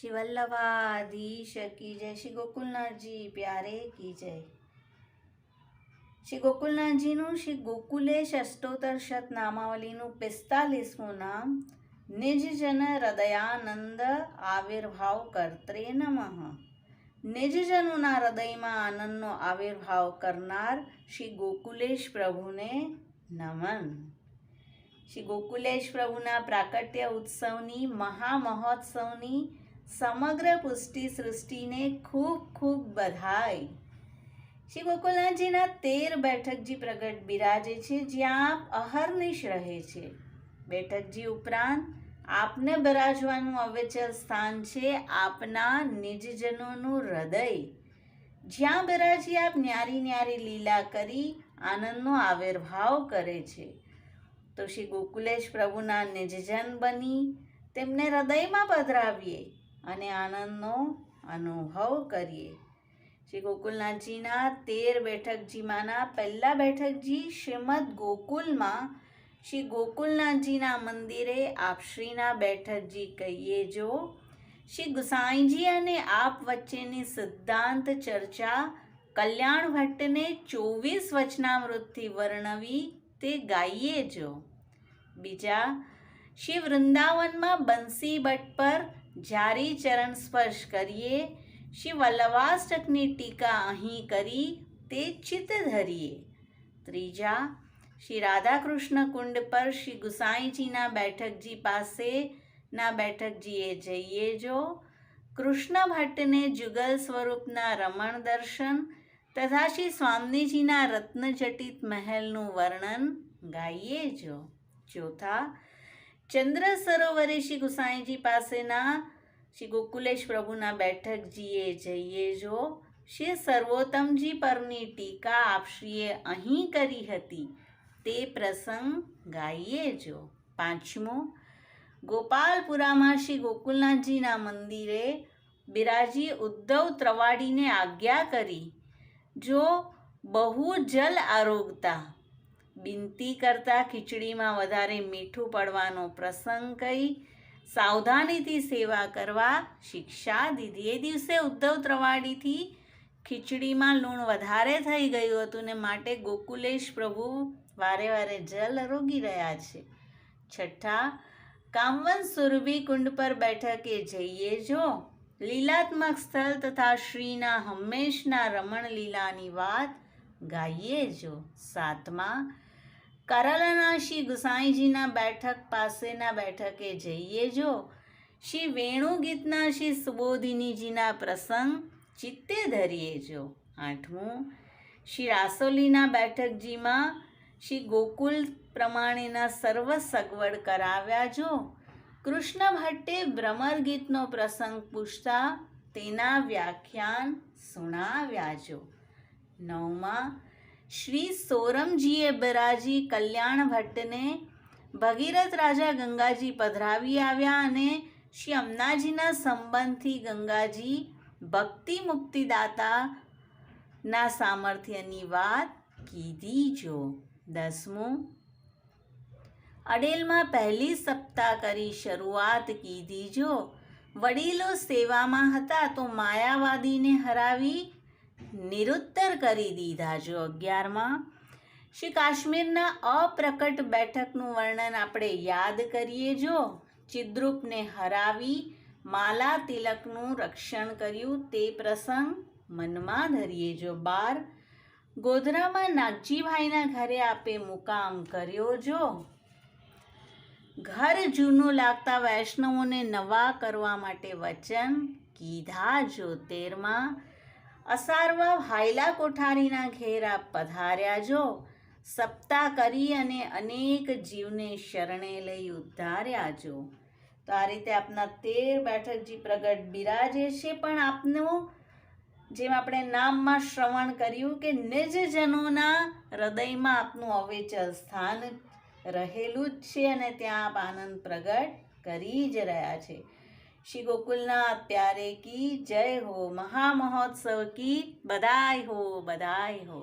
શ્રી વલ્લભાધીશ કી જય. શ્રી ગોકુલનાથજી, પ્યારે કી જય. શ્રી ગોકુલનાથજીનું શ્રી ગોકુલેશ અષ્ટોત્તર શત નામાવલીનું પિસ્તાલીસમું નામ નિજજન હૃદયાનંદ આવિર્ભાવ કર્ત્રે નમઃ. નિજજનોના હૃદયમાં આનંદનો આવિર્ભાવ કરનાર શ્રી ગોકુલેશ પ્રભુને નમન. શ્રી ગોકુલેશ પ્રભુના પ્રાકટ્ય ઉત્સવની મહામહોત્સવની સમગ્ર પુષ્ટિ સૃષ્ટિને ખૂબ ખૂબ બધાઈ શ્રી ગોકુલનાથજીના તેર બેઠકજી પ્રગટ બિરાજે છે, જ્યાં આપ અહર્નિશ રહે છે. બેઠકજી ઉપરાંત આપને બરાજવાનું અવેચર સ્થાન છે, આપના નિજજનોનું હૃદય. જ્યાં બરાજી આપ ન્યારી ન્યારી લીલા કરી આનંદનો આવિર્ભાવ કરે છે. તો શ્રી ગોકુલેશ પ્રભુના નિજજન બની તેમને હૃદયમાં પધરાવીએ. અને આનંદનો અનુભવ કરીએ. શ્રી ગોકુલનાથજીના તેર બેઠકજીમાંના પહેલા બેઠકજી શ્રીમદ ગોકુલમાં શ્રી ગોકુલનાથજીના મંદિરે આપશ્રીના બેઠકજી કહીએ જો. શ્રી ગુસાઈજી અને આપ વચ્ચેની સિદ્ધાંત ચર્ચા કલ્યાણ ભટ્ટને ચોવીસ વચનામૃતથી વર્ણવી તે ગાઈએ જો. બીજા, શ્રી વૃંદાવનમાં બંસી ભટ્ટ પર જારી ચરણ સ્પર્શ કરીએ શ્રી વલ્લભાષ્ટકની ટીકા અહીં કરી તે ચિત્ત ધરીએ ત્રીજા શ્રી રાધાકૃષ્ણ કુંડ પર શ્રી ગુસાઈજીના બેઠકજી પાસે ના બેઠકજીએ જઈએ જો કૃષ્ણ ભટ્ટને જુગલ સ્વરૂપના રમણ દર્શન તથા શ્રી સ્વામીજીના રત્નજટિત મહેલનું વર્ણન ગાઈએ જો ચોથા ચંદ્ર સરોવરે શ્રી ગુસાઈજી પાસેના શ્રી ગોકુલેશ પ્રભુના બેઠકજીએ જઈએ જો, શ્રી સર્વોત્તમજી પરની ટીકા આપશ્રીએ અહીં કરી હતી. તે પ્રસંગ ગાઈએ જો. પાંચમો, ગોપાલપુરામાં શ્રી ગોકુલનાથજીના મંદિરે બિરાજી ઉદ્ધવ ત્રવાડીને આજ્ઞા કરી, જો બહુ જલ આરોગતા બિનતી કરતાં ખીચડીમાં વધારે મીઠું પડવાનો પ્રસંગ કહી સાવધાનીથી સેવા કરવા શિક્ષા દીધી. એ દિવસે ઉદ્ધવ ત્રવાડીથી ખીચડીમાં લૂણ વધારે થઈ ગયું હતું ને માટે ગોકુલેશ પ્રભુ વારે વારે જલ રોગી રહ્યા છે. છઠ્ઠા કામવન સુરભી કુંડ પર બેઠકે જઈએ જો? લીલાત્મક સ્થળ તથા શ્રીના હંમેશના રમણ લીલાની વાત ગાઈએ જો? સાતમા કરાલાના શ્રી ગુસાઈજીના બેઠક પાસેના બેઠકે જઈએ જો. શ્રી વેણુ ગીતના શ્રી સુબોધિનીજીના પ્રસંગ ચિત્તે ધરીએ જો. આઠમું, શ્રી રાસોલીના બેઠકજીમાં શ્રી ગોકુલ પ્રમાણેના સર્વ સગવડ કરાવ્યા જો. કૃષ્ણ ભટ્ટે ભ્રમર ગીતનો પ્રસંગ પૂછતા તેના વ્યાખ્યાન સુણાવ્યા જો. નવમાં શ્રી સોરમજીએ બરાજી કલ્યાણ ભટ્ટને ભગીરથ રાજા ગંગાજી પધરાવી આવ્યા અને શ્રી અમનાજીના સંબંધથી ગંગાજી ભક્તિ મુક્તિદાતા ના સામર્થ્યની વાત કીધી જો. દસમું. અડેલમાં પહેલી સપ્તાહ કરી શરૂઆત કીધી જો. વડીલો સેવામાં હતા તો માયાવાદીને હરાવી નિરુત્તર કરી દીધા જો અગિયારમાં. શ્રી કાશ્મીરના અપ્રકટ બેઠકનું વર્ણન આપણે યાદ કરીએ જો. ચિદ્રુપને હરાવી માલા તિલકનું રક્ષણ કર્યું તે પ્રસંગ મનમાં ધરીએ જો. બાર. ગોધરામાં નાગજીભાઈના ઘરે આપે મુકામ કર્યો જો. ઘર જૂનું લાગતા વૈષ્ણવોને નવા કરવા માટે વચન કીધા જો તેરમાં અસારવા ભાયલા કોઠારીના ઘેરા પધાર્યા જો. સપ્તાહ કરી અને અનેક જીવને શરણે લઈ ઉદ્ધાર્યા જો. તો આ રીતે આપના તેર બેઠકજી પ્રગટ બિરાજે છે, પણ આપનું જેમ આપણે નામમાં શ્રવણ કર્યું કે નિજજનોના હૃદયમાં આપનું અવેચલ સ્થાન રહેલું જ છે અને ત્યાં આપ આનંદ પ્રગટ કરી જ રહ્યા છે. શ્રી ગોકુલનાથ પ્યારે કી જય હો મહામહોત્સવ કી બધાય હો બધાય હો.